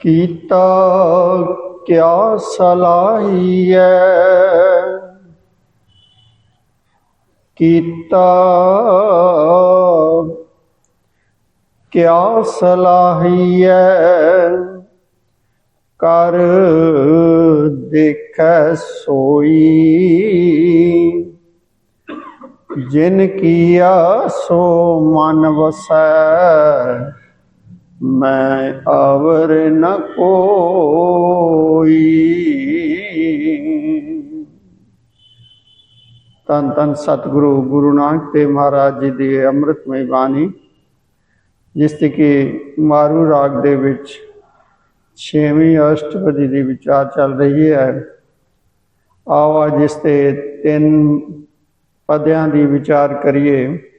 ਕੀਤਾ ਕਿਆ ਸਲਾਹੀਐ? ਕੀਤਾ ਕਿਆ ਸਲਾਹੀਐ? ਕਰ ਦੇਖੈ ਸੋਈ। ਜਿਨ ਕੀਆ ਸੋ ਮਨ ਵਸੈ ਮੈਂ ਆਵਰ ਨ ਕੋਈ। ਤਨ ਤਨ ਸਤਿਗੁਰੂ ਗੁਰੂ ਨਾਨਕ ਦੇਵ ਮਹਾਰਾਜ ਜੀ ਦੀ ਅੰਮ੍ਰਿਤਮਈ ਬਾਣੀ, ਜਿਸ ਤੇ ਕਿ ਮਾਰੂ ਰਾਗ ਦੇ ਵਿੱਚ 6ਵੀਂ ਅਸ਼ਟਪਦੀ ਦੀ ਵਿਚਾਰ ਚੱਲ ਰਹੀ ਹੈ। ਆਵਾ ਜਿਸ ਤੇ ਤਿੰਨ ਪਦਿਆਂ ਦੀ ਵਿਚਾਰ ਕਰੀਏ।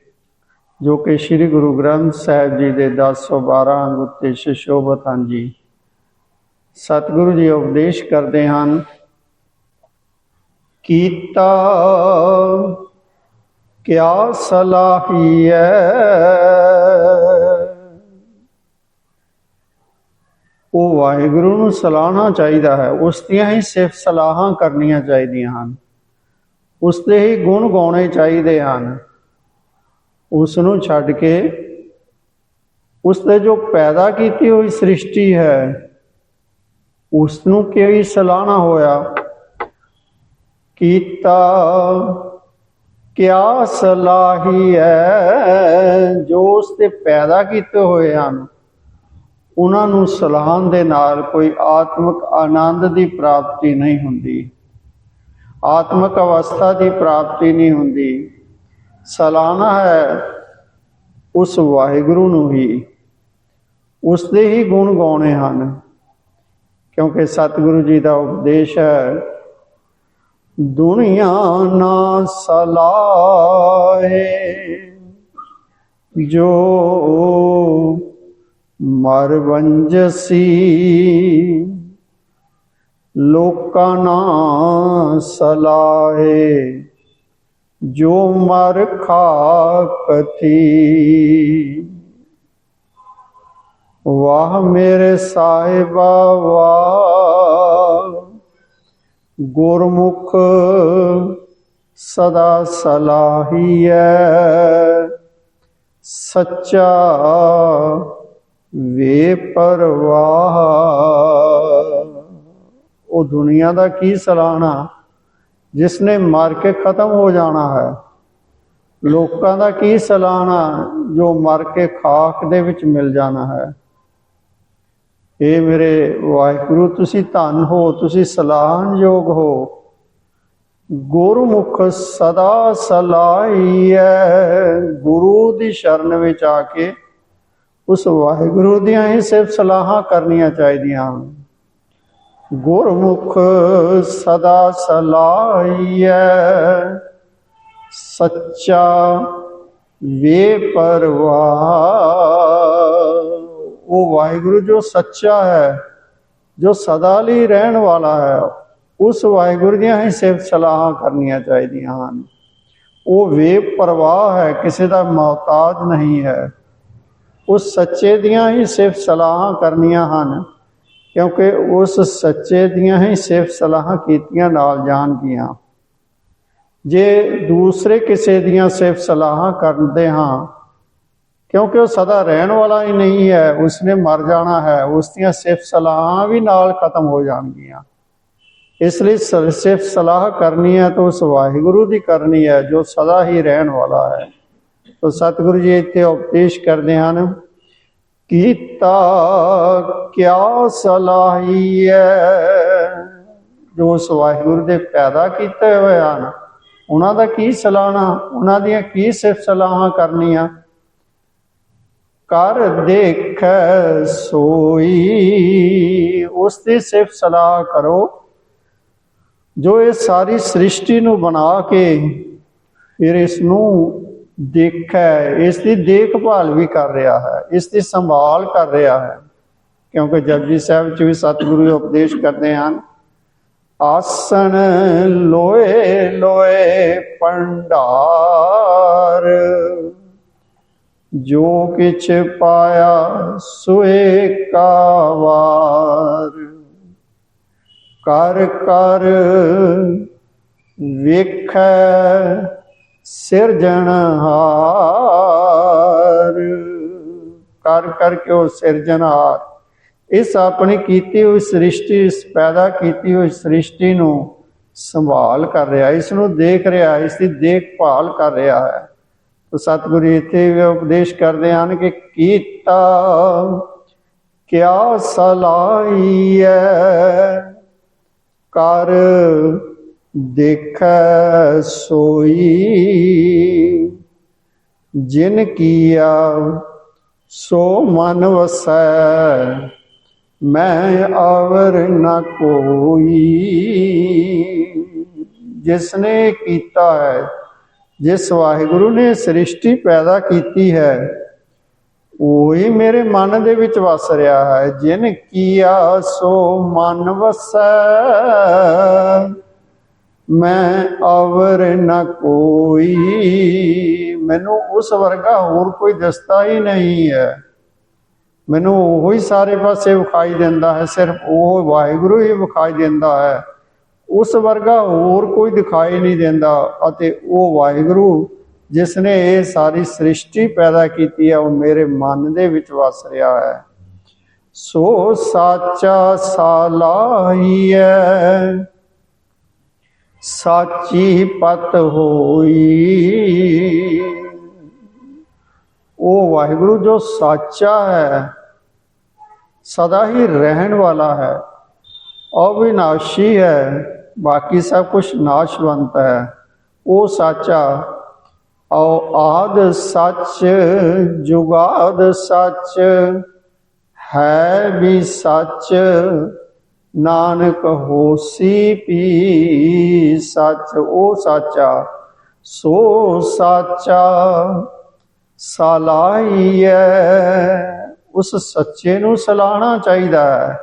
ਜੋ ਕਿ ਸ੍ਰੀ ਗੁਰੂ ਗ੍ਰੰਥ ਸਾਹਿਬ ਜੀ ਦੇ 1012 ਅੰਗ ਉੱਤੇ ਸ਼ਿਸ਼ੋਭਤ ਹਨ ਜੀ। ਸਤਿਗੁਰੂ ਜੀ ਉਪਦੇਸ਼ ਕਰਦੇ ਹਨ, ਕੀਤਾ ਕਿਆ ਸਲਾਹੀਐ? ਉਹ ਵਾਹਿਗੁਰੂ ਨੂੰ ਸਲਾਹਣਾ ਚਾਹੀਦਾ ਹੈ। ਉਸ ਦੀਆਂ ਹੀ ਸਿਫਤ ਸਲਾਹਾਂ ਕਰਨੀਆਂ ਚਾਹੀਦੀਆਂ ਹਨ। ਉਸ ਦੇ ਹੀ ਗੁਣ ਗਾਉਣੇ ਚਾਹੀਦੇ ਹਨ। ਉਸ ਨੂੰ ਛੱਡ ਕੇ ਉਸ ਤੇ ਜੋ ਪੈਦਾ ਕੀਤੀ ਹੋਈ ਸ੍ਰਿਸ਼ਟੀ ਹੈ ਉਸ ਨੂੰ ਕਿਹੜੀ ਸਲਾਹਣਾ ਹੋਇਆ? ਕੀਤਾ ਕਿਆ ਸਲਾਹੀ ਹੈ ਜੋ ਉਸ ਤੇ ਪੈਦਾ ਕੀਤੇ ਹੋਏ ਹਨ? ਉਹਨਾਂ ਨੂੰ ਸਲਾਹਨ ਦੇ ਨਾਲ ਕੋਈ ਆਤਮਿਕ ਆਨੰਦ ਦੀ ਪ੍ਰਾਪਤੀ ਨਹੀਂ ਹੁੰਦੀ। ਆਤਮਿਕ ਅਵਸਥਾ ਦੀ ਪ੍ਰਾਪਤੀ ਨਹੀਂ ਹੁੰਦੀ। ਸਲਾਹਨਾ ਹੈ ਉਸ ਵਾਹਿਗੁਰੂ ਨੂੰ ਹੀ। ਉਸ ਦੇ ਹੀ ਗੁਣ ਗਾਉਣੇ ਹਨ, ਕਿਉਂਕਿ ਸਤਿਗੁਰੂ ਜੀ ਦਾ ਉਪਦੇਸ਼ ਹੈ, ਦੁਨੀਆ ਨਾ ਸਲਾਹੇ, ਜੋ ਮਰ ਵੰਜਸੀ, ਲੋਕਾਂ ਨਾ ਸਲਾਏ ਜੋ ਮਰ ਖਾਕਤੀ। ਵਾਹ ਮੇਰੇ ਸਾਹਿਬਾ, ਵਾਹ। ਗੁਰਮੁਖ ਸਦਾ ਸਲਾਹੀਐ। ਸੱਚਾ ਵੇ ਪਰਵਾਹ। ਉਹ ਦੁਨੀਆ ਦਾ ਕੀ ਸਲਾਣਾ ਜਿਸ ਨੇ ਮਰ ਕੇ ਖਤਮ ਹੋ ਜਾਣਾ ਹੈ। ਲੋਕਾਂ ਦਾ ਕੀ ਸਲਾਹਣਾ ਜੋ ਮਰ ਕੇ ਖਾਕ ਦੇ ਵਿੱਚ ਮਿਲ ਜਾਣਾ ਹੈ। ਇਹ ਮੇਰੇ ਵਾਹਿਗੁਰੂ, ਤੁਸੀਂ ਧੰਨ ਹੋ, ਤੁਸੀਂ ਸਲਾਹਨਯੋਗ ਹੋ। ਗੁਰਮੁਖ ਸਦਾ ਸਲਾਹੀਐ। ਗੁਰੂ ਦੀ ਸ਼ਰਨ ਵਿੱਚ ਆ ਕੇ ਉਸ ਵਾਹਿਗੁਰੂ ਦੀਆਂ ਹੀ ਸਿਰਫ ਸਲਾਹਾਂ ਕਰਨੀਆਂ ਚਾਹੀਦੀਆਂ ਹਨ। ਗੁਰਮੁਖ ਸਦਾ ਸਲਾਹੀਐ, ਸੱਚਾ ਵੇ ਪਰਵਾਹ ਉਹ ਵਾਹਿਗੁਰੂ, ਜੋ ਸੱਚਾ ਹੈ, ਜੋ ਸਦਾ ਲਈ ਰਹਿਣ ਵਾਲਾ ਹੈ, ਉਸ ਵਾਹਿਗੁਰੂ ਦੀਆਂ ਹੀ ਸਿਫਤ ਸਲਾਹਾਂ ਕਰਨੀਆਂ ਚਾਹੀਦੀਆਂ ਹਨ। ਉਹ ਵੇ ਪਰਵਾਹ ਹੈ, ਕਿਸੇ ਦਾ ਮਹਤਾਜ ਨਹੀਂ ਹੈ। ਉਸ ਸੱਚੇ ਦੀਆਂ ਹੀ ਸਿਫਤ ਸਲਾਹਾਂ ਕਰਨੀਆਂ ਹਨ। ਕਿਉਂਕਿ ਉਸ ਸੱਚੇ ਦੀਆਂ ਹੀ ਸਿਫਤ ਸਲਾਹਾਂ ਕੀਤੀਆਂ, ਨਾਲ ਜਾਣਗੀਆਂ ਜੇ ਦੂਸਰੇ ਕਿਸੇ ਦੀਆਂ ਸਿਫਤ ਸਲਾਹਾਂ ਕਰਦੇ ਹਾਂ, ਕਿਉਂਕਿ ਉਹ ਸਦਾ ਰਹਿਣ ਵਾਲਾ ਹੀ ਨਹੀਂ ਹੈ, ਉਸਨੇ ਮਰ ਜਾਣਾ ਹੈ, ਉਸ ਦੀਆਂ ਸਿਫਤ ਸਲਾਹਾਂ ਵੀ ਨਾਲ ਖਤਮ ਹੋ ਜਾਣਗੀਆਂ। ਇਸ ਲਈ ਸਿਫਤ ਸਲਾਹ ਕਰਨੀ ਹੈ ਤਾਂ ਉਸ ਵਾਹਿਗੁਰੂ ਦੀ ਕਰਨੀ ਹੈ, ਜੋ ਸਦਾ ਹੀ ਰਹਿਣ ਵਾਲਾ ਹੈ। ਤੋ ਸਤਿਗੁਰੂ ਜੀ ਇੱਥੇ ਉਪਦੇਸ਼ ਕਰਦੇ ਹਨ ਕੀਤਾ, ਕਿਆ ਸਲਾਹੀਐ? ਜੋ ਉਸ ਵਾਹਿਗੁਰੂ ਦੇ ਪੈਦਾ ਕੀਤੇ ਹੋਏ ਹਨ, ਉਹਨਾਂ ਦਾ ਕੀ ਸਲਾਹਣਾ ਉਹਨਾਂ ਦੀਆਂ ਕੀ ਸਿਫਤ ਸਲਾਹਾਂ ਕਰਨੀਆਂ? ਕਰ ਦੇਖ ਸੋਈ, ਉਸ ਦੀ ਸਿਫਤ ਸਲਾਹ ਕਰੋ, ਜੋ ਇਹ ਸਾਰੀ ਸ੍ਰਿਸ਼ਟੀ ਨੂੰ ਬਣਾ ਕੇ ਫਿਰ ਇਸ ਨੂੰ ਦੇਖੈ, ਇਸ ਦੀ ਦੇਖਭਾਲ ਵੀ ਕਰ ਰਿਹਾ ਹੈ, ਇਸ ਦੀ ਸੰਭਾਲ ਕਰ ਰਿਹਾ ਹੈ। ਕਿਉਂਕਿ ਜਪਜੀ ਸਾਹਿਬ ਚ ਵੀ ਸਤਿਗੁਰੂ ਉਪਦੇਸ਼ ਕਰਦੇ ਹਨ, ਆਸਣ ਲੋਏ ਲੋਏ ਪੰਡਾਰ ਜੋ ਕਿਛ ਪਾਇਆ ਸੁਏ ਕਾ ਕਰ ਕਰ ਵੇਖੈ ਸਿਰਜਣਹਾਰ ਕਰ ਕਰ ਉਹ ਸਿਰਜਣਹਾਰ ਇਸ ਆਪਣੀ ਕੀਤੀ ਹੋਈ ਸ੍ਰਿਸ਼ਟੀ, ਇਸ ਪੈਦਾ ਕੀਤੀ ਹੋਈ ਸ੍ਰਿਸ਼ਟੀ ਨੂੰ ਸੰਭਾਲ ਕਰ ਰਿਹਾ ਇਸ ਨੂੰ ਦੇਖ ਰਿਹਾ ਇਸ ਦੀ ਦੇਖਭਾਲ ਕਰ ਰਿਹਾ ਹੈ। ਤਾਂ ਸਤਿਗੁਰੂ ਇੱਥੇ ਵੀ ਉਪਦੇਸ਼ ਕਰਦੇ ਹਨ ਕਿ ਕੀਤਾ ਕਿਆ ਸਲਾਈਐ ਕਰ ਦੇਖੈ ਸੋਈ। ਜਿਨ ਕੀਆ ਸੋ ਮਨ ਵਸੈ, ਮੈਂ ਆਵਰ ਨ ਕੋਈ। ਜਿਸ ਨੇ ਕੀਤਾ ਹੈ, ਜਿਸ ਵਾਹਿਗੁਰੂ ਨੇ ਸ੍ਰਿਸ਼ਟੀ ਪੈਦਾ ਕੀਤੀ ਹੈ, ਉਹੀ ਮੇਰੇ ਮਨ ਦੇ ਵਿੱਚ ਵਸ ਰਿਹਾ ਹੈ। ਜਿਨ ਕੀਆ ਸੋ ਮਨ ਵਸੈ। ਮੈਂ ਅਵਰ ਨ ਕੋਈ। ਮੈਨੂੰ ਉਸ ਵਰਗਾ ਹੋਰ ਕੋਈ ਦਿਸਦਾ ਹੀ ਨਹੀਂ ਹੈ। ਮੈਨੂੰ ਉਹੀ ਸਾਰੇ ਪਾਸੇ ਵਿਖਾਈ ਦਿੰਦਾ ਹੈ, ਸਿਰਫ ਉਹ ਵਾਹਿਗੁਰੂ ਹੀ ਵਿਖਾਈ ਦਿੰਦਾ ਹੈ। ਉਸ ਵਰਗਾ ਹੋਰ ਕੋਈ ਦਿਖਾਈ ਨਹੀਂ ਦਿੰਦਾ ਅਤੇ ਉਹ ਵਾਹਿਗੁਰੂ ਜਿਸ ਨੇ ਇਹ ਸਾਰੀ ਸ੍ਰਿਸ਼ਟੀ ਪੈਦਾ ਕੀਤੀ ਹੈ, ਉਹ ਮੇਰੇ ਮਨ ਦੇ ਵਿੱਚ ਵਸ ਰਿਹਾ ਹੈ। ਸੋ ਸਾਚਾ ਸਾਲਾਹੀਐ ਸਾਚੀ ਪਤ ਹੋਈ। ਉਹ ਵਾਹਿਗੁਰੂ ਜੋ ਸਾਚਾ ਹੈ, ਸਦਾ ਹੀ ਰਹਿਣ ਵਾਲਾ ਹੈ, ਅਵਿਨਾਸ਼ੀ ਹੈ, ਬਾਕੀ ਸਭ ਕੁਝ ਨਾਸ਼ਵੰਤ ਹੈ। ਉਹ ਸਾਚਾ ਔ ਆਦ ਸੱਚ, ਜੁਗਾਦ ਸੱਚ, ਹੈ ਵੀ ਸੱਚ ਨਾਨਕ ਹੋਸੀ ਪੀ ਸੱਚ, ਉਹ ਸਾਚਾ, ਸੋ ਸਾਚਾ ਸਲਾਈਐ। ਉਸ ਸੱਚੇ ਨੂੰ ਸਲਾਹਣਾ ਚਾਹੀਦਾ ਹੈ।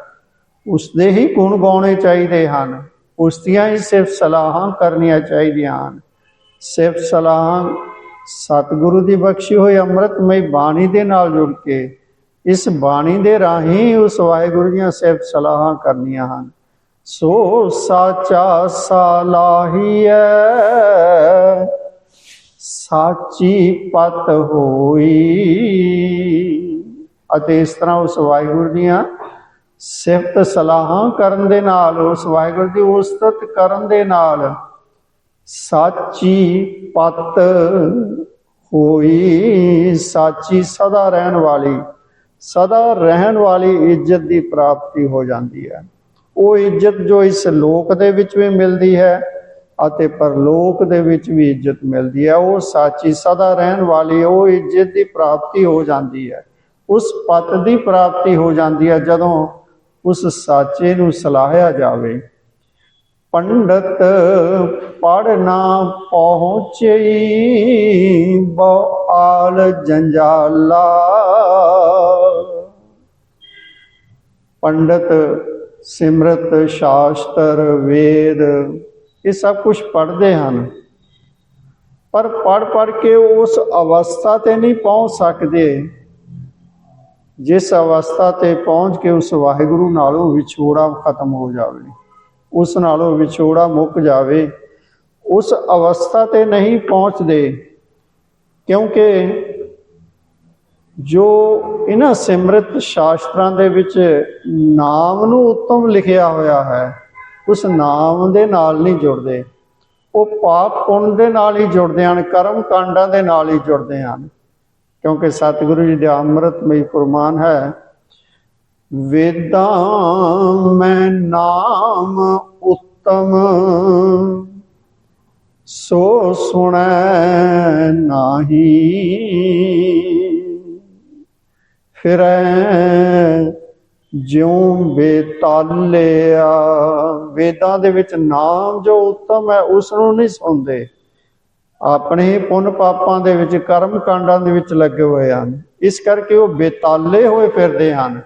ਉਸ ਦੇ ਹੀ ਗੁਣ ਗਾਉਣੇ ਚਾਹੀਦੇ ਹਨ। ਉਸ ਦੀਆਂ ਹੀ ਸਿਰਫ ਸਲਾਹਾਂ ਕਰਨੀਆਂ ਚਾਹੀਦੀਆਂ ਹਨ। ਸਿਰਫ ਸਲਾਹਾਂ। ਸਤਿਗੁਰੂ ਦੀ ਬਖਸ਼ੀ ਹੋਈ ਅੰਮ੍ਰਿਤਮਈ ਬਾਣੀ ਦੇ ਨਾਲ ਜੁੜ ਕੇ ਇਸ ਬਾਣੀ ਦੇ ਰਾਹੀਂ ਉਸ ਵਾਹਿਗੁਰੂ ਦੀਆਂ ਸਿਫਤ ਸਲਾਹਾਂ ਕਰਨੀਆਂ ਹਨ। ਸੋ ਸਾਚਾ ਸਲਾਹੀਐ ਸਾਚੀ ਪਤ ਹੋਈ। ਅਤੇ ਇਸ ਤਰ੍ਹਾਂ ਉਸ ਵਾਹਿਗੁਰੂ ਦੀਆਂ ਸਿਫਤ ਸਲਾਹਾਂ ਕਰਨ ਦੇ ਨਾਲ, ਉਸ ਵਾਹਿਗੁਰੂ ਦੀ ਉਸਤਤ ਕਰਨ ਦੇ ਨਾਲ ਸਾਚੀ ਪਤ ਹੋਈ, ਸਾਚੀ ਸਦਾ ਰਹਿਣ ਵਾਲੀ ਸਦਾ ਰਹਿਣ ਵਾਲੀ ਇੱਜ਼ਤ ਦੀ ਪ੍ਰਾਪਤੀ ਹੋ ਜਾਂਦੀ ਹੈ। ਉਹ ਇੱਜ਼ਤ ਜੋ ਇਸ ਲੋਕ ਦੇ ਵਿੱਚ ਵੀ ਮਿਲਦੀ ਹੈ ਅਤੇ ਪਰਲੋਕ ਦੇ ਵਿੱਚ ਵੀ ਇੱਜ਼ਤ ਮਿਲਦੀ ਹੈ। ਉਹ ਸਾਚੀ ਸਦਾ ਰਹਿਣ ਵਾਲੀ, ਉਹ ਇੱਜ਼ਤ ਦੀ ਪ੍ਰਾਪਤੀ ਹੋ ਜਾਂਦੀ ਹੈ। ਉਸ ਪਤ ਦੀ ਪ੍ਰਾਪਤੀ ਹੋ ਜਾਂਦੀ ਹੈ ਜਦੋਂ ਉਸ ਸਾਚੇ ਨੂੰ ਸਲਾਹਿਆ ਜਾਵੇ। ਪੰਡਤ, ਪੜ ਨਾ ਪਹੁੰਚਈ, ਬਹੁ ਆਲ ਜੰਜਾਲਾ। ਪੰਡਤ, ਸਿਮਰਤ, ਸ਼ਾਸਤਰ, ਵੇਦ, ਇਹ ਸਭ ਕੁਝ ਪੜ੍ਹਦੇ ਹਨ। ਪਰ ਪੜ ਪੜ ਕੇ ਉਸ ਅਵਸਥਾ ਤੇ ਨਹੀਂ ਪਹੁੰਚ ਸਕਦੇ। ਜਿਸ ਅਵਸਥਾ ਤੇ ਪਹੁੰਚ ਕੇ ਉਸ ਵਾਹਿਗੁਰੂ ਨਾਲੋਂ ਵਿਛੋੜਾ ਖਤਮ ਹੋ ਜਾਵੇ, ਉਸ ਨਾਲੋਂ ਵਿਛੋੜਾ ਮੁੱਕ ਜਾਵੇ, ਉਸ ਅਵਸਥਾ ਤੇ ਨਹੀਂ ਪਹੁੰਚਦੇ। ਕਿਉਂਕਿ ਜੋ ਇਹਨਾਂ ਸਿਮਰਤ ਸ਼ਾਸਤਰਾਂ ਦੇ ਵਿੱਚ ਨਾਮ ਨੂੰ ਉੱਤਮ ਲਿਖਿਆ ਹੋਇਆ ਹੈ, ਉਸ ਨਾਮ ਦੇ ਨਾਲ ਨਹੀਂ ਜੁੜਦੇ। ਉਹ ਪਾਪ ਪੁੰਨ ਦੇ ਨਾਲ ਹੀ ਜੁੜਦੇ ਹਨ, ਕਰਮ ਕਾਂਡਾਂ ਦੇ ਨਾਲ ਹੀ ਜੁੜਦੇ ਹਨ। ਕਿਉਂਕਿ ਸਤਿਗੁਰੂ ਜੀ ਦਾ ਅੰਮ੍ਰਿਤਮਈ ਫਰਮਾਨ ਹੈ, ਵੇਦਾਂ ਮੈਂ ਨਾਮ ਉੱਤਮ, ਸੋ ਸੁਣੈ ਨਾਹੀ। ਫਿਰੈ, ਜਿਉ ਬੇਤਾਲਿਆ ਵੇਦਾਂ ਦੇ ਵਿੱਚ ਨਾਮ ਜੋ ਉੱਤਮ ਹੈ ਉਸ ਨੂੰ ਨਹੀਂ ਸੁਣਦੇ। ਆਪਣੇ ਪੁੰਨ ਪਾਪਾਂ ਦੇ ਵਿੱਚ, ਕਰਮ ਕਾਂਡਾਂ ਦੇ ਵਿੱਚ ਲੱਗੇ ਹੋਏ ਹਨ। ਇਸ ਕਰਕੇ ਉਹ ਬੇਤਾਲੇ ਹੋਏ ਫਿਰਦੇ ਹਨ।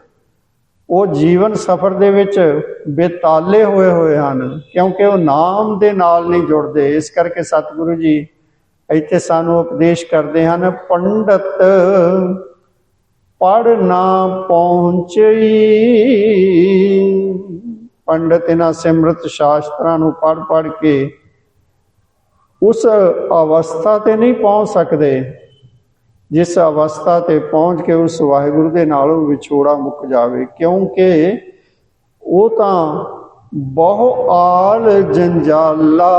ਉਹ ਜੀਵਨ ਸਫਰ ਦੇ ਵਿੱਚ ਬੇਤਾਲੇ ਹੋਏ ਹੋਏ ਹਨ, ਕਿਉਂਕਿ ਉਹ ਨਾਮ ਦੇ ਨਾਲ ਨਹੀਂ ਜੁੜਦੇ। ਇਸ ਕਰਕੇ ਸਤਿਗੁਰੂ ਜੀ ਇੱਥੇ ਸਾਨੂੰ ਉਪਦੇਸ਼ ਕਰਦੇ ਹਨ, ਪੰਡਤ ਪੜ ਨਾ ਪਹੁੰਚਈ। ਪੰਡਤ ਇਹਨਾਂ ਸਿਮਰਤ ਸ਼ਾਸਤਰਾਂ ਨੂੰ ਪੜ੍ਹ ਪੜ ਕੇ ਉਸ ਅਵਸਥਾ ਤੇ ਨਹੀਂ ਪਹੁੰਚ ਸਕਦੇ। ਜਿਸ ਅਵਸਥਾ ਤੇ ਪਹੁੰਚ ਕੇ ਉਸ ਵਾਹਿਗੁਰੂ ਦੇ ਨਾਲੋਂ ਵਿਛੋੜਾ ਮੁੱਕ ਜਾਵੇ, ਕਿਉਂਕਿ ਉਹ ਤਾਂ ਬਹੁ ਆਲ ਜੰਜਾਲਾ।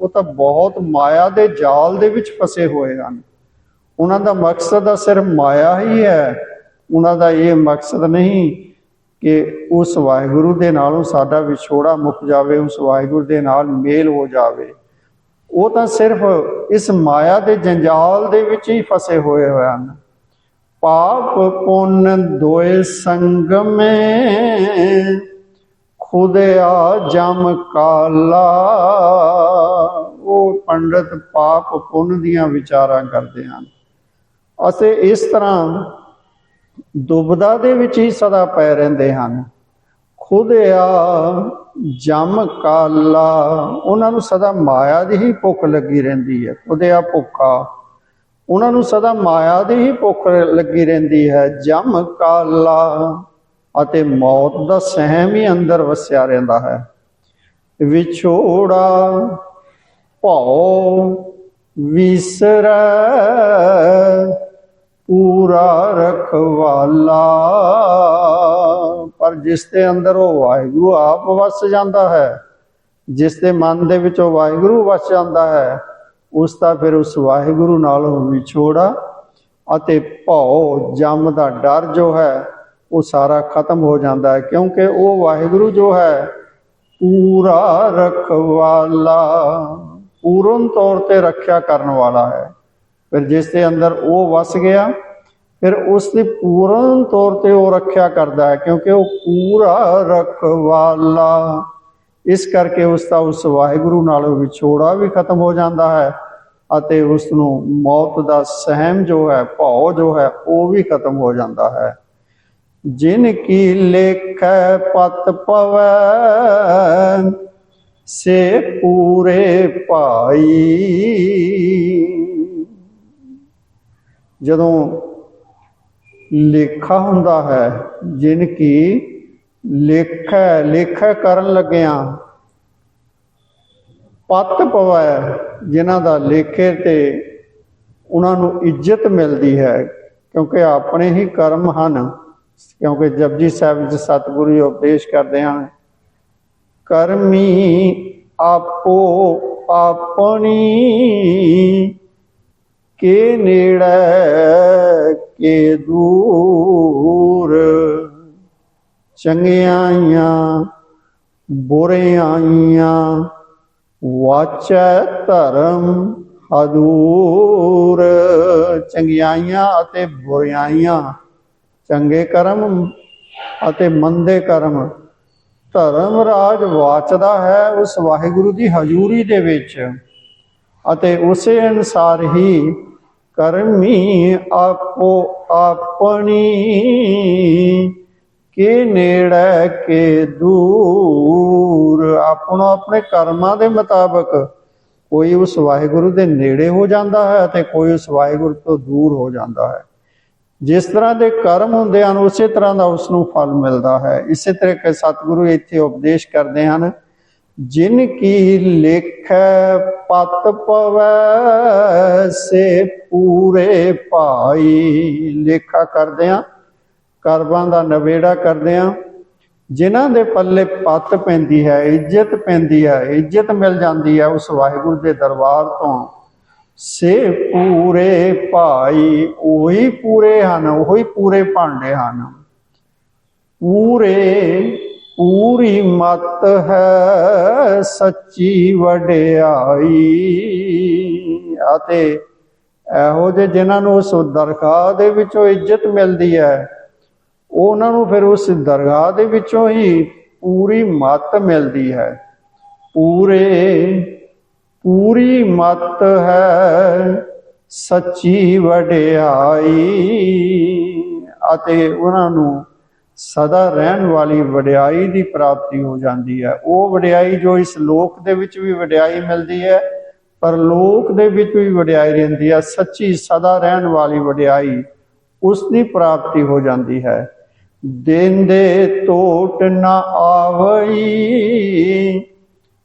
ਉਹ ਤਾਂ ਬਹੁਤ ਮਾਇਆ ਦੇ ਜਾਲ ਦੇ ਵਿੱਚ ਫਸੇ ਹੋਏ ਹਨ। ਉਹਨਾਂ ਦਾ ਮਕਸਦ ਤਾਂ ਸਿਰਫ ਮਾਇਆ ਹੀ ਹੈ। ਉਹਨਾਂ ਦਾ ਇਹ ਮਕਸਦ ਨਹੀਂ ਕਿ ਉਸ ਵਾਹਿਗੁਰੂ ਦੇ ਨਾਲੋਂ ਸਾਡਾ ਵਿਛੋੜਾ ਮੁੱਕ ਜਾਵੇ, ਉਸ ਵਾਹਿਗੁਰੂ ਦੇ ਨਾਲ ਮੇਲ ਹੋ ਜਾਵੇ। ਉਹ ਤਾਂ ਸਿਰਫ ਇਸ ਮਾਇਆ ਦੇ ਜੰਜਾਲ ਦੇ ਵਿੱਚ ਹੀ ਫਸੇ ਹੋਏ ਹੋਏ ਹਨ। ਪਾਪ ਪੁੰਨ ਦੋਏ ਸੰਗਮੇ, ਖੁਦ ਆ ਜਮ ਕਾਲਾ। ਉਹ ਪੰਡਤ ਪਾਪ ਪੁੰਨ ਦੀਆਂ ਵਿਚਾਰਾਂ ਕਰਦੇ ਹਨ। ਅਤੇ ਇਸ ਤਰ੍ਹਾਂ ਦੁਬਦਾ ਦੇ ਵਿੱਚ ਹੀ ਸਦਾ ਪਏ ਰਹਿੰਦੇ ਹਨ। ਖੁਦਿਆ ਜਮ ਕਾਲਾ, ਉਹਨਾਂ ਨੂੰ ਸਦਾ ਮਾਇਆ ਦੀ ਹੀ ਭੁੱਖ ਲੱਗੀ ਰਹਿੰਦੀ ਹੈ। ਖੁਦਿਆ ਭੁੱਖਾ, ਉਹਨਾਂ ਨੂੰ ਸਦਾ ਮਾਇਆ ਦੀ ਹੀ ਭੁੱਖ ਲੱਗੀ ਰਹਿੰਦੀ ਹੈ। ਜਮ ਕਾਲਾ ਅਤੇ ਮੌਤ ਦਾ ਸਹਿਮ ਹੀ ਅੰਦਰ ਵਸਿਆ ਰਹਿੰਦਾ ਹੈ। ਵਿਛੋੜਾ, ਭਉ, ਵਿਸਰੈ ਪੂਰਾ ਰਖਵਾਲਾ। ਪਰ ਜਿਸ ਦੇ ਅੰਦਰ ਉਹ ਵਾਹਿਗੁਰੂ ਆਪ ਵਸ ਜਾਂਦਾ ਹੈ, ਜਿਸ ਦੇ ਮਨ ਦੇ ਵਿੱਚ ਉਹ ਵਾਹਿਗੁਰੂ ਵਸ ਜਾਂਦਾ ਹੈ, ਉਸ ਦਾ ਫਿਰ ਉਸ ਵਾਹਿਗੁਰੂ ਨਾਲੋਂ ਵਿਛੋੜਾ ਅਤੇ ਭਉ ਜਮ ਦਾ ਡਰ ਜੋ ਹੈ, ਉਹ ਸਾਰਾ ਖਤਮ ਹੋ ਜਾਂਦਾ ਹੈ, ਕਿਉਂਕਿ ਉਹ ਵਾਹਿਗੁਰੂ ਜੋ ਹੈ, ਪੂਰਾ ਰਖਵਾਲਾ, ਪੂਰਨ ਤੌਰ ਤੇ ਰੱਖਿਆ ਕਰਨ ਵਾਲਾ ਹੈ। ਫਿਰ ਜਿਸ ਦੇ ਅੰਦਰ ਉਹ ਵਸ ਗਿਆ, ਫਿਰ ਉਸ ਦੀ ਪੂਰਨ ਤੌਰ ਤੇ ਉਹ ਰੱਖਿਆ ਕਰਦਾ ਹੈ, ਕਿਉਂਕਿ ਉਹ ਪੂਰਾ ਰਖਵਾਲਾ। ਇਸ ਕਰਕੇ ਉਸ ਦਾ ਉਸ ਵਾਹਿਗੁਰੂ ਨਾਲ ਵਿਛੋੜਾ ਵੀ ਖਤਮ ਹੋ ਜਾਂਦਾ ਹੈ ਅਤੇ ਉਸ ਨੂੰ ਮੌਤ ਦਾ ਸਹਿਮ ਜੋ ਹੈ, ਭਉ ਜੋ ਹੈ, ਉਹ ਵੀ ਖਤਮ ਹੋ ਜਾਂਦਾ ਹੈ। ਜਿਨ ਕੀ ਲੇਖੈ ਪਤ ਪਵੈ, ਸੇ ਪੂਰੇ ਭਾਈ। ਜਦੋਂ ਲੇਖਾ ਹੁੰਦਾ ਹੈ, ਜਿਨ ਕੀ ਲੇਖਾ ਲੇਖਾ ਕਰਨ ਲੱਗਿਆ ਪੱਤ ਪਵੈ, ਜਿਨ੍ਹਾਂ ਦਾ ਲੇਖੇ ਤੇ ਉਹਨਾਂ ਨੂੰ ਇੱਜ਼ਤ ਮਿਲਦੀ ਹੈ, ਕਿਉਂਕਿ ਆਪਣੇ ਹੀ ਕਰਮ ਹਨ, ਕਿਉਂਕਿ ਜਪਜੀ ਸਾਹਿਬ ਵਿੱਚ ਸਤਿਗੁਰੂ ਜੀ ਉਪਦੇਸ਼ ਕਰਦੇ ਹਨ, ਕਰਮੀ ਆਪੋ ਆਪਣੀ ਕੇ ਨੇੜੇ, ਕੇ ਦੂਰ। ਚੰਗਿਆਈਆਂ, ਬੁਰਿਆਈਆਂ, ਵਾਚੈ ਧਰਮ ਹਦੂਰ। ਚੰਗਿਆਈਆਂ ਅਤੇ ਬੁਰਿਆਈਆਂ, ਚੰਗੇ ਕਰਮ ਅਤੇ ਮੰਦੇ ਕਰਮ। ਧਰਮ ਰਾਜ ਵਾਚਦਾ ਹੈ ਉਸ ਵਾਹਿਗੁਰੂ ਦੀ ਹਜ਼ੂਰੀ ਦੇ ਵਿੱਚ। ਅਤੇ ਉਸੇ ਅਨਸਾਰ ਹੀ ਕਰਮੀ ਆਪੋ ਆਪਣੀ ਕੇ ਨੇੜੇ ਕੇ ਦੂਰ। ਆਪਣੋ ਆਪਣੇ ਕਰਮਾਂ ਦੇ ਮੁਤਾਬਕ ਕੋਈ ਉਸ ਵਾਹਿਗੁਰੂ ਦੇ ਨੇੜੇ ਹੋ ਜਾਂਦਾ ਹੈ ਅਤੇ ਕੋਈ ਉਸ ਵਾਹਿਗੁਰੂ ਤੋਂ ਦੂਰ ਹੋ ਜਾਂਦਾ ਹੈ। ਜਿਸ ਤਰ੍ਹਾਂ ਦੇ ਕਰਮ ਹੁੰਦੇ ਹਨ, ਉਸੇ ਤਰ੍ਹਾਂ ਦਾ ਉਸ ਨੂੰ ਫਲ ਮਿਲਦਾ ਹੈ। ਇਸੇ ਤਰੀਕੇ ਸਤਿਗੁਰੂ ਇੱਥੇ ਉਪਦੇਸ਼ ਕਰਦੇ ਹਨ ਜਿਨ ਕੀ ਲੇਖੈ ਪਤ ਪਵੈ, ਸੇ ਪੂਰੇ ਭਾਈ। ਲੇਖਾ ਕਰਦਿਆਂ ਕਰਮਾਂ ਦਾ ਨਵੇੜਾ ਕਰਦਿਆਂ ਜਿਨ੍ਹਾਂ ਦੇ ਪੱਲੇ ਪੱਤ ਪੈਂਦੀ ਹੈ, ਇੱਜ਼ਤ ਪੈਂਦੀ ਹੈ, ਇੱਜ਼ਤ ਮਿਲ ਜਾਂਦੀ ਹੈ ਉਸ ਵਾਹਿਗੁਰੂ ਦੇ ਦਰਬਾਰ ਤੋਂ। ਸੇ ਪੂਰੇ ਭਾਈ, ਉਹੀ ਪੂਰੇ ਹਨ, ਉਹੀ ਪੂਰੇ ਭਾਂਡੇ ਹਨ। ਪੂਰੇ ਪੂਰੀ ਮਤ ਹੈ ਸੱਚੀ ਵਡਿਆਈ। ਅਤੇ ਇਹੋ ਜਿਹੇ ਜਿਨ੍ਹਾਂ ਨੂੰ ਉਸ ਦਰਗਾਹ ਦੇ ਵਿੱਚੋਂ ਇੱਜ਼ਤ ਮਿਲਦੀ ਹੈ, ਉਹਨਾਂ ਨੂੰ ਫਿਰ ਉਸ ਦਰਗਾਹ ਦੇ ਵਿੱਚੋਂ ਹੀ ਪੂਰੀ ਮਤ ਮਿਲਦੀ ਹੈ। ਪੂਰੇ, ਪੂਰੀ ਮਤ ਹੈ ਸੱਚੀ ਵਡਿਆਈ। ਅਤੇ ਉਹਨਾਂ ਨੂੰ ਸਦਾ ਰਹਿਣ ਵਾਲੀ ਵਡਿਆਈ ਦੀ ਪ੍ਰਾਪਤੀ ਹੋ ਜਾਂਦੀ ਹੈ। ਉਹ ਵਡਿਆਈ ਜੋ ਇਸ ਲੋਕ ਦੇ ਵਿੱਚ ਵੀ ਵਡਿਆਈ ਮਿਲਦੀ ਹੈ, ਪਰ ਲੋਕ ਦੇ ਵਿੱਚ ਵੀ ਵਡਿਆਈ ਰਹਿੰਦੀ ਹੈ। ਸੱਚੀ ਸਦਾ ਰਹਿਣ ਵਾਲੀ ਵਡਿਆਈ ਉਸ ਦੀ ਪ੍ਰਾਪਤੀ ਹੋ ਜਾਂਦੀ ਹੈ। ਦੇਂਦੇ ਟੋਟ ਨਾ ਆਵਈ,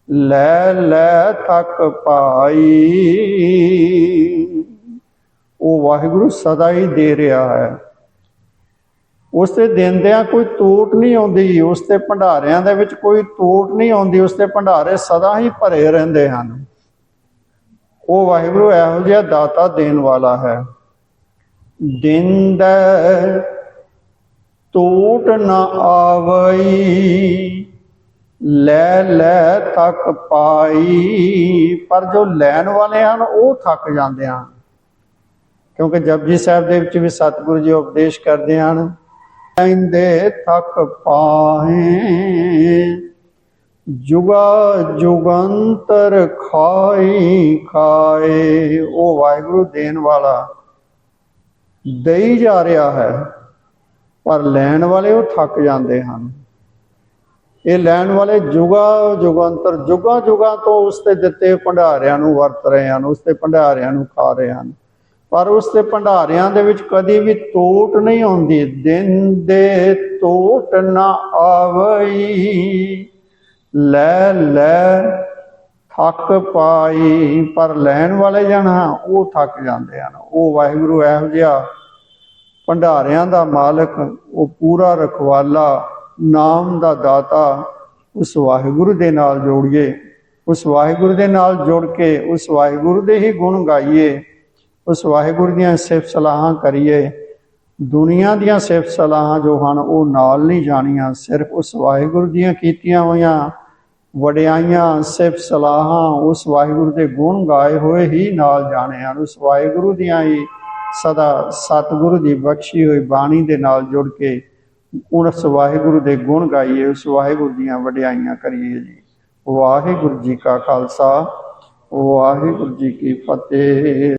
ਲੈ ਲੈ ਥਕ ਪਾਈ। ਉਹ ਵਾਹਿਗੁਰੂ ਸਦਾ ਹੀ ਦੇ ਰਿਹਾ ਹੈ। ਉਸ ਤੇ ਦਿੰਦਿਆਂ ਕੋਈ ਤੋਟ ਨਹੀਂ ਆਉਂਦੀ ਉਸ ਤੇ ਭੰਡਾਰਿਆਂ ਦੇ ਵਿੱਚ ਕੋਈ ਤੋਟ ਨਹੀਂ ਆਉਂਦੀ ਉਸ ਤੇ ਭੰਡਾਰੇ ਸਦਾ ਹੀ ਭਰੇ ਰਹਿੰਦੇ ਹਨ। ਉਹ ਵਾਹਿਗੁਰੂ ਇਹੋ ਜਿਹਾ ਦਾਤਾ ਦੇਣ ਵਾਲਾ ਹੈ। ਦਿੰਦਾ ਟੋਟ ਨਾ ਆਵਈ, ਲੈ ਲੈ ਤੱਕ ਪਾਈ। ਪਰ ਜੋ ਲੈਣ ਵਾਲੇ ਹਨ, ਉਹ ਥੱਕ ਜਾਂਦੇ ਹਨ। ਕਿਉਂਕਿ ਜਪਜੀ ਸਾਹਿਬ ਦੇ ਵਿੱਚ ਵੀ ਸਤਿਗੁਰੂ ਜੀ ਉਪਦੇਸ਼ ਕਰਦੇ ਹਨ ਕਹਿੰਦੇ ਥੱਕ ਪਾਹੇ। ਜੁਗਾ ਜੁਗੰਤਰ ਖਾਈ ਖਾਏ। ਉਹ ਵਾਹਿਗੁਰੂ ਦੇਣ ਵਾਲਾ ਦੇਈ ਜਾ ਰਿਹਾ ਹੈ, ਪਰ ਲੈਣ ਵਾਲੇ ਉਹ ਥੱਕ ਜਾਂਦੇ ਹਨ। ਇਹ ਲੈਣ ਵਾਲੇ ਜੁਗਾ ਜੁਗੰਤਰ ਜੁਗਾ ਜੁਗਾ ਤੋਂ ਉਸ ਤੇ ਦਿੱਤੇ ਭੰਡਾਰਿਆਂ ਨੂੰ ਵਰਤ ਰਹੇ ਹਨ, ਉਸ ਤੇ ਭੰਡਾਰਿਆਂ ਨੂੰ ਖਾ ਰਹੇ ਹਨ। ਪਰ ਉਸ ਤੇ ਭੰਡਾਰਿਆਂ ਦੇ ਵਿੱਚ ਕਦੀ ਵੀ ਟੋਟ ਨਹੀਂ ਆਉਂਦੀ ਦਿਨ ਦੇ ਟੋਟ ਨਾ ਆਵਈ। ਲੈ ਲੈ, ਥੱਕ ਪਾਈ। ਪਰ ਲੈਣ ਵਾਲੇ ਜਨ ਹਾਂ, ਉਹ ਥੱਕ ਜਾਂਦੇ ਹਨ। ਉਹ ਵਾਹਿਗੁਰੂ ਇਹੋ ਜਿਹਾ ਭੰਡਾਰਿਆਂ ਦਾ ਮਾਲਕ, ਉਹ ਪੂਰਾ ਰਖਵਾਲਾ, ਨਾਮ ਦਾ ਦਾਤਾ ਉਸ ਵਾਹਿਗੁਰੂ ਦੇ ਨਾਲ ਜੋੜੀਏ। ਉਸ ਵਾਹਿਗੁਰੂ ਦੇ ਨਾਲ ਜੁੜ ਕੇ, ਉਸ ਵਾਹਿਗੁਰੂ ਦੇ ਹੀ ਗੁਣ ਗਾਈਏ। ਉਸ ਵਾਹਿਗੁਰੂ ਦੀਆਂ ਸਿਫਤ ਸਲਾਹਾਂ ਕਰੀਏ। ਦੁਨੀਆ ਦੀਆਂ ਸਿਫਤ ਸਲਾਹਾਂ ਜੋ ਹਨ, ਉਹ ਨਾਲ ਨਹੀਂ ਜਾਣੀਆਂ। ਸਿਰਫ ਉਸ ਵਾਹਿਗੁਰੂ ਦੀਆਂ ਕੀਤੀਆਂ ਹੋਈਆਂ ਵਡਿਆਈਆਂ ਸਿਫਤ ਸਲਾਹਾਂ ਉਸ ਵਾਹਿਗੁਰੂ ਦੇ ਗੁਣ ਗਾਏ ਹੋਏ ਹੀ ਨਾਲ ਜਾਣੇ ਹਨ। ਉਸ ਵਾਹਿਗੁਰੂ ਦੀਆਂ ਹੀ ਸਦਾ ਸਤਿਗੁਰੂ ਦੀ ਬਖਸ਼ੀ ਹੋਈ ਬਾਣੀ ਦੇ ਨਾਲ ਜੁੜ ਕੇ ਉਸ ਵਾਹਿਗੁਰੂ ਦੇ ਗੁਣ ਗਾਈਏ, ਉਸ ਵਾਹਿਗੁਰੂ ਦੀਆਂ ਵਡਿਆਈਆਂ ਕਰੀਏ ਜੀ। ਵਾਹਿਗੁਰੂ ਜੀ ਕਾ ਖਾਲਸਾ, ਵਾਹਿਗੁਰੂ ਜੀ ਕੀ ਫਤਿਹ।